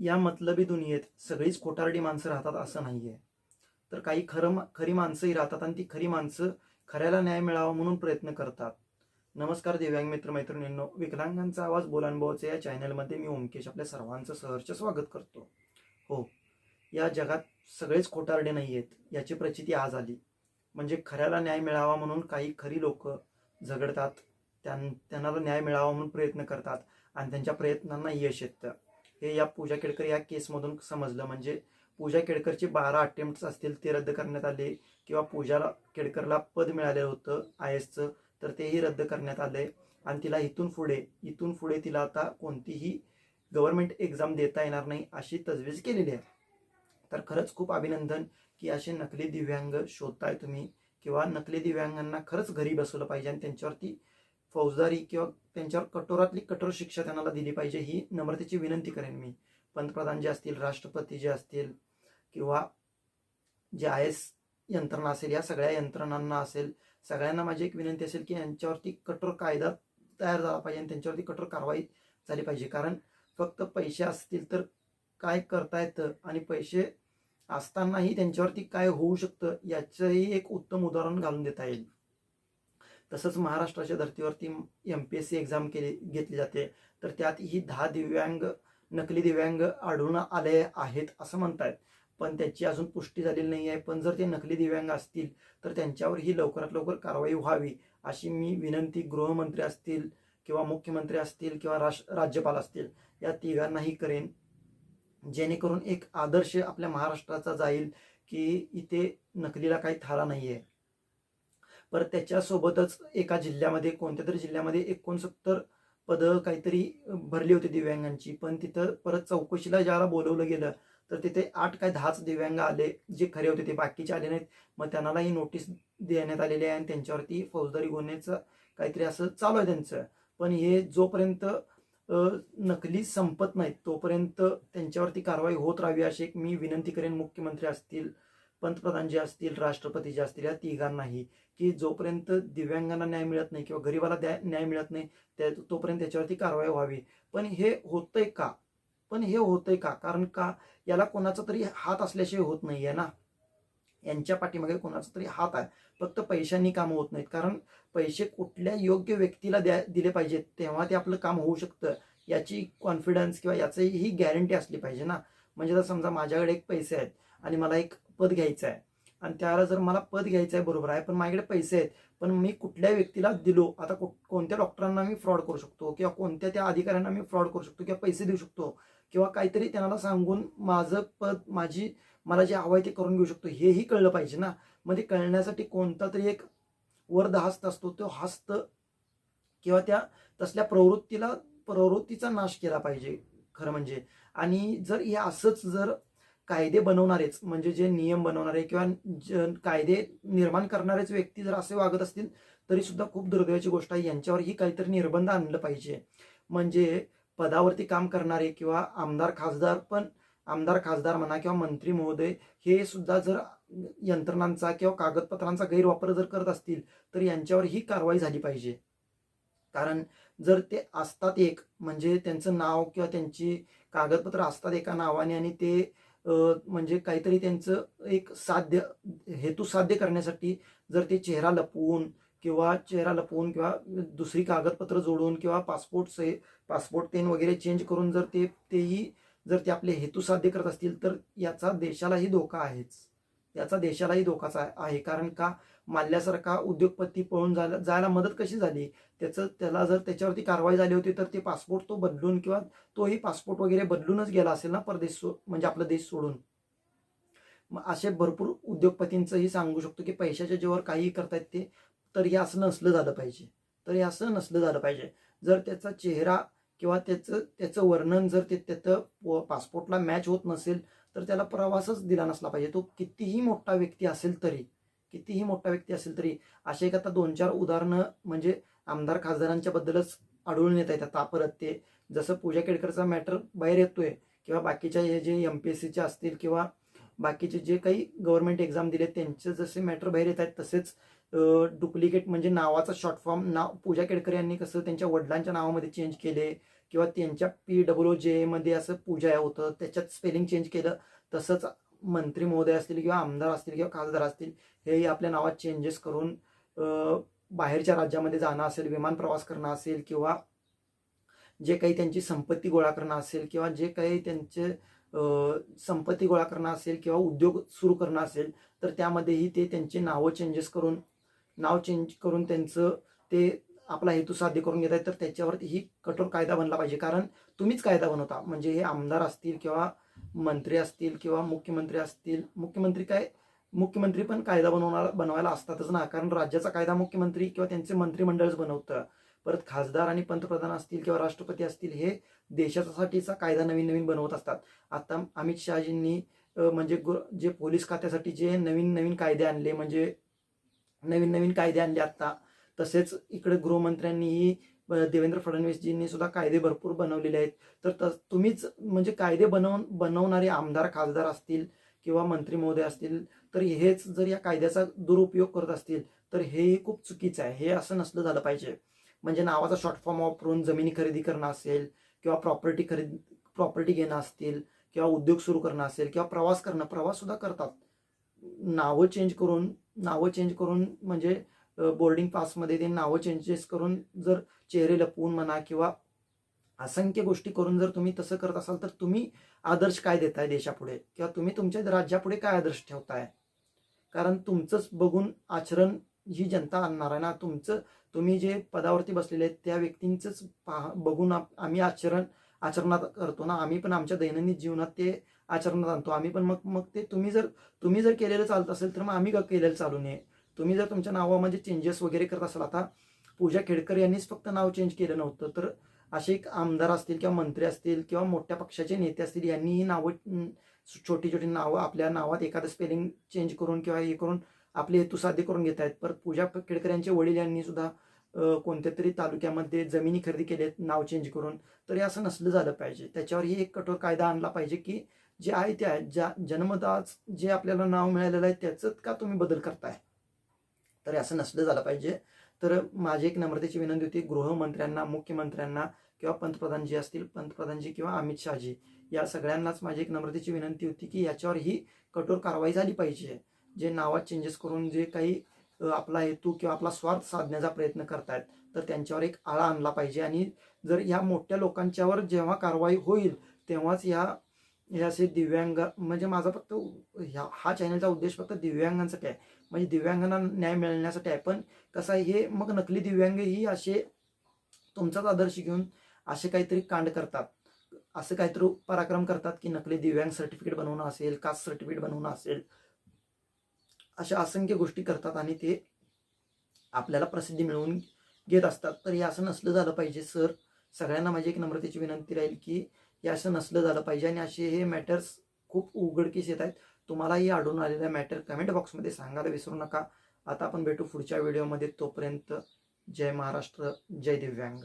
या मतलबी दुनियेत सगळीच खोटारडी माणसं राहतात असं नाहीये. तर काही खरं खरी माणसंही राहतात आणि ती खरी माणसं खऱ्याला न्याय मिळावा म्हणून प्रयत्न करतात. नमस्कार दिव्यांग मित्र मैत्रिणींनो विकलांगांचा आवाज बोलानुभवाचे या चॅनलमध्ये मी ओमकेश आपल्या सर्वांचं सहर्ष स्वागत करतो. हो या जगात सगळेच खोटारडे नाही आहेत याची प्रचिती आज आली. म्हणजे खऱ्याला न्याय मिळावा म्हणून काही खरी लोक झगडतात त्यां त्यांना न्याय मिळावा म्हणून प्रयत्न करतात आणि त्यांच्या प्रयत्नांना यश येतं. हे या पूजा केडकर या केसमधून समजलं. म्हणजे पूजा केडकरचे बारा अटेम्प्ट असतील ते रद्द करण्यात आले किंवा पूजाला केडकरला पद मिळालेलं होतं आय एसचं तर तेही रद्द करण्यात आले आणि तिला इथून पुढे इथून पुढे तिला आता कोणतीही गव्हर्नमेंट एक्झाम देता येणार नाही अशी तजवीज केलेली आहे. तर खरंच खूप अभिनंदन की असे नकली दिव्यांग शोधताय तुम्ही किंवा नकली दिव्यांगांना खरंच घरी बसवलं पाहिजे आणि त्यांच्यावरती फौजदारी किंवा त्यांच्यावर कठोरातली कठोर शिक्षा त्यांना दिली पाहिजे ही नम्रतेची विनंती करेन मी. पंतप्रधान जे असतील राष्ट्रपती जे असतील किंवा जे आय एस यंत्रणा असेल या सगळ्या यंत्रणांना असेल सगळ्यांना माझी एक विनंती असेल की यांच्यावरती कठोर कायदा तयार झाला पाहिजे आणि त्यांच्यावरती कठोर कारवाई झाली पाहिजे. कारण फक्त पैसे असतील तर काय करता येतं आणि पैसे असतानाही त्यांच्यावरती काय होऊ शकतं याचंही एक उत्तम उदाहरण घालून देता येईल. तसंच महाराष्ट्राच्या धर्तीवरती M P S C exam केली घेतली जाते. तर त्यात ही दहा दिव्यांग नकली दिव्यांग आढळून आले आहेत असं म्हणतायत. पण त्याची अजून पुष्टी झालेली नाही आहे. पण जर ते नकली दिव्यांग असतील तर त्यांच्यावर ही लवकरात लवकर कारवाई व्हावी अशी मी विनंती गृहमंत्री असतील किंवा मुख्यमंत्री असतील किंवा राष राज्यपाल असतील या तिघांनाही करेन. जेणेकरून एक आदर्श आपल्या महाराष्ट्राचा जाईल की इथे नकलीला काही थारा नाही आहे परत त्याच्यासोबतच एका जिल्ह्यामध्ये कोणत्या तरी जिल्ह्यामध्ये एकोणसत्तर पदं काहीतरी भरली होती दिव्यांगांची. पण तिथं परत चौकशीला ज्याला बोलवलं गेलं तर तिथे आठ काय दहाच दिव्यांग आले जे खरे होते ते बाकीचे आले नाहीत. मग त्यांनाही नोटीस देण्यात आलेली आहे आणि त्यांच्यावरती फौजदारी गुन्ह्याचं काहीतरी असं चालू आहे त्यांचं. पण हे जोपर्यंत नकली संपत नाहीत तोपर्यंत त्यांच्यावरती कारवाई होत राहावी अशी एक मी विनंती करेन. मुख्यमंत्री असतील पंतप्रधान जे असतील राष्ट्रपती जे असतील या तिघांनाही. की जोपर्यंत दिव्यांगांना न्याय मिळत नाही किंवा गरीबाला द्या न्याय मिळत नाही त्या तोपर्यंत त्याच्यावरती कारवाई व्हावी. पण हे होतंय का? पण हे होतंय का? कारण का याला कोणाचा तरी हात असल्याशिवाय होत नाही आहे ना? यांच्या पाठीमागे कोणाचा तरी हात आहे. फक्त पैशांनी कामं होत नाहीत. कारण पैसे कुठल्या योग्य व्यक्तीला द्या दिले पाहिजेत तेव्हा ते आपलं काम होऊ शकतं. याची कॉन्फिडन्स किंवा याची ही गॅरंटी असली पाहिजे ना? म्हणजे जर समजा माझ्याकडे एक पैसे आहेत आणि मला एक पद घ्यायचं आहे. आणि त्याला जर मला पद घ्यायचं आहे बरोबर आहे. पण माझ्याकडे पैसे आहेत. पण मी कुठल्या व्यक्तीला दिलो? आता कोणत्या डॉक्टरांना मी फ्रॉड करू शकतो? किंवा कोणत्या त्या अधिकाऱ्यांना मी फ्रॉड करू शकतो? किंवा पैसे देऊ शकतो? किंवा काहीतरी त्यांना सांगून माझं पद माझी मला जे हवं आहे ते करून घेऊ शकतो? हेही कळलं पाहिजे ना. म्हणजे कळण्यासाठी कोणता तरी एक वर्ध हस्त असतो तो हस्त किंवा त्या तसल्या प्रवृत्तीला प्रवृत्तीचा नाश केला पाहिजे खरं म्हणजे. आणि जर हे असंच जर कायदे बनवणारेच म्हणजे जे नियम बनवणारे किंवा कायदे निर्माण करणारेच व्यक्ती जर असे वागत असतील तरी सुद्धा खूप दुर्दैवाची गोष्ट आहे. यांच्यावरही काहीतरी निर्बंध आणलं पाहिजे. म्हणजे पदावरती काम करणारे किंवा आमदार खासदार पण आमदार खासदार म्हणा किंवा मंत्री महोदय हे सुद्धा जर यंत्रणांचा किंवा कागदपत्रांचा गैरवापर जर करत असतील तर यांच्यावर ही कारवाई झाली पाहिजे. कारण जर ते असतात एक म्हणजे त्यांचं नाव किंवा त्यांची कागदपत्र असतात एका नावाने आणि ते म्हणजे काहीतरी त्यांचं एक साध्य हेतू साध्य करण्यासाठी जर ते चेहरा लपवून किंवा चेहरा लपवून किंवा दुसरी कागदपत्र जोडून किंवा पासपोर्ट से पासपोर्ट तेन वगैरे चेंज करून जर ते तेही जर ते आपले हेतू साध्य करत असतील तर याचा देशालाही धोका आहेच. याचा देशालाही धोकाचा आहे. कारण का? माल्ल्यासारखा उद्योगपती पळून जायला जायला मदत कशी झाली? त्याचं त्याला जर त्याच्यावरती कारवाई झाली होती तर ते पासपोर्ट तो बदलून किंवा तोही पासपोर्ट वगैरे बदलूनच गेला असेल ना परदेश म्हणजे आपला देश सोडून? मग असे भरपूर उद्योगपतींचंही सांगू शकतो की पैशाच्या जेव्हा काहीही करतायत ते तर हे असं नसलं झालं पाहिजे. तर हे असं नसलं झालं पाहिजे. जर त्याचा चेहरा किंवा त्याचं त्याचं वर्णन जर ते त्याचं पासपोर्टला मॅच होत नसेल तर त्याला प्रवासच दिला नसला पाहिजे. तो कितीही मोठा व्यक्ती असेल तरी. कितीही मोठा व्यक्ती असेल तरी असे एक आता दोन चार उदाहरणं म्हणजे आमदार खासदारांच्या बद्दलच आढळून येत आहेत. आता परत ते जसं पूजा केडकरचा मॅटर बाहेर येतोय किंवा बाकीच्या हे जे एम पी एस सीचे असतील किंवा बाकीचे जे काही गव्हर्नमेंट एक्झाम दिले त्यांचे जसे मॅटर बाहेर येत आहेत तसेच डुप्लिकेट म्हणजे नावाचा शॉर्ट फॉर्म नाव पूजा केडकर यांनी कसं त्यांच्या वडिलांच्या नावामध्ये चेंज केले किंवा त्यांच्या पी डब्ल्यू जे मध्ये असं पूजा होतं त्याच्यात स्पेलिंग चेंज केलं तसंच मंत्री महोदय असतील किंवा आमदार असतील किंवा खासदार असतील हेही आपल्या नावात चेंजेस करून बाहेरच्या राज्यामध्ये जाणं असेल विमान प्रवास करणं असेल किंवा जे काही त्यांची संपत्ती गोळा करणं असेल किंवा जे काही त्यांचे संपत्ती गोळा करणं असेल किंवा उद्योग सुरू करणं असेल तर त्यामध्येही ते त्यांचे नावं चेंजेस करून नाव चेंज करून त्यांचं ते आपला हेतू साध्य करून घेत आहेत तर त्याच्यावरती ही कठोर कायदा बनला पाहिजे. कारण तुम्हीच कायदा बनवता. म्हणजे हे आमदार असतील किंवा मंत्री असतील किंवा मुख्यमंत्री असतील मुख्यमंत्री काय मुख्यमंत्री पण कायदा बनवणार बनवायला असतातच ना. कारण राज्याचा कायदा मुख्यमंत्री किंवा त्यांचे मंत्रिमंडळच बनवतं. परत खासदार आणि पंतप्रधान असतील किंवा राष्ट्रपती असतील हे देशासाठीचा कायदा नवीन नवीन बनवत असतात. आता अमित शहाजींनी म्हणजे जे पोलीस खात्यासाठी जे नवीन नवीन कायदे आणले म्हणजे नवीन नवीन कायदे आणले आता तसेच इकडे गृहमंत्र्यांनीही देवेंद्र फडणवीसजींनी सुद्धा कायदे भरपूर बनवलेले आहेत. तर तस- तुम्हीच म्हणजे कायदे बनव बनवणारे आमदार खासदार असतील किंवा मंत्री महोदय असतील तर हेच जर या कायद्याचा दुरुपयोग करत असतील तर हेही खूप चुकीचं आहे. हे असं नसलं झालं पाहिजे. म्हणजे नावाचा शॉर्ट फॉर्म वापरून जमिनी खरेदी करणं असेल किंवा प्रॉपर्टी खरेदी प्रॉपर्टी घेणं असतील किंवा उद्योग सुरू करणं असेल किंवा प्रवास करणं प्रवास सुद्धा करतात. नावं चेंज करून नावं चेंज करून म्हणजे बोर्डिंग पासमध्ये ते नावं चेंजेस करून जर चेहरे लपवून म्हणा किंवा असंख्य गोष्टी करून जर तुम्ही तसं करत असाल तर तुम्ही आदर्श काय देताय देशापुढे? किंवा तुम्ही तुमच्या राज्यापुढे काय आदर्श ठेवताय? कारण तुमचंच बघून आचरण ही जनता आणणार आहे ना. तुमचं तुम्ही जे पदावरती बसलेले आहेत त्या व्यक्तींचंच पाह बघून आम्ही आचरण आचरणात करतो ना. आम्ही पण आमच्या दैनंदिन जीवनात ते आचरणात आणतो. आम्ही पण मग मग ते तुम्ही जर तुम्ही जर केलेलं चालत असेल तर मग आम्ही का केलेलं चालू नये? तुम्ही जर तुमच्या नावामध्ये चेंजेस वगैरे करत असाल आता पूजा खेडकर यांनीच फक्त नाव चेंज केलं नव्हतं तर असे एक आमदार असतील किंवा मंत्री असतील किंवा मोठ्या पक्षाचे नेते असतील यांनीही नावं छोटी छोटी नावं आपल्या नावात एखादं स्पेलिंग चेंज करून किंवा हे करून आपले हेतू साध्य करून घेत आहेत. पर पूजा खेडकर यांचे वडील यांनी सुद्धा कोणत्या तरी तालुक्यामध्ये जमिनी खरेदी केलेत नाव चेंज करून. तर हे असं नसलं झालं पाहिजे. त्याच्यावरही एक कठोर कायदा आणला पाहिजे की जे आहे ते आहे. ज्या जन्मदाच जे आपल्याला नाव मिळालेलं आहे त्याचंच का तुम्ही बदल करताय? तर असं नसलं झालं पाहिजे. तर माझी एक नम्रतेची विनंती होती गृहमंत्र्यांना मुख्यमंत्र्यांना किंवा पंतप्रधान जी असतील पंतप्रधानजी किंवा अमित शहाजी या सगळ्यांनाच माझी एक नम्रतेची विनंती होती की याच्यावर ही कठोर कारवाई झाली पाहिजे. जे नावात चेंजेस करून जे काही आपला हेतू किंवा आपला स्वार्थ साधण्याचा प्रयत्न करतायत तर त्यांच्यावर एक आळा आणला पाहिजे. आणि जर ह्या मोठ्या लोकांच्यावर जेव्हा कारवाई होईल तेव्हाच ह्या हे असे दिव्यांग म्हणजे माझा फक्त ह्या हा चॅनलचा उद्देश फक्त दिव्यांगांचा काय म्हणजे दिव्यांगांना न्याय मिळण्यासाठी आहे. पण कसं आहे हे मग नकली दिव्यांग ही असे तुमचाच आदर्श घेऊन असे काहीतरी कांड करतात. असं काहीतरी पराक्रम करतात की नकली दिव्यांग सर्टिफिकेट बनवणं असेल कास्ट सर्टिफिकेट बनवणं असेल अशा असंख्य गोष्टी करतात आणि ते आपल्याला प्रसिद्धी मिळवून घेत असतात. तर हे असं नसलं झालं पाहिजे सर. सगळ्यांना माझी एक नम्रतेची विनंती राहील की हे असं नसलं झालं पाहिजे आणि असे हे मॅटर्स खूप उघडकीस येत आहेत. तुम्हालाही आढळून आलेल्या मॅटर कमेंट बॉक्समध्ये सांगायला विसरू नका. आता आपण भेटू पुढच्या व्हिडिओमध्ये तोपर्यंत जय महाराष्ट्र जय दिव्यांग.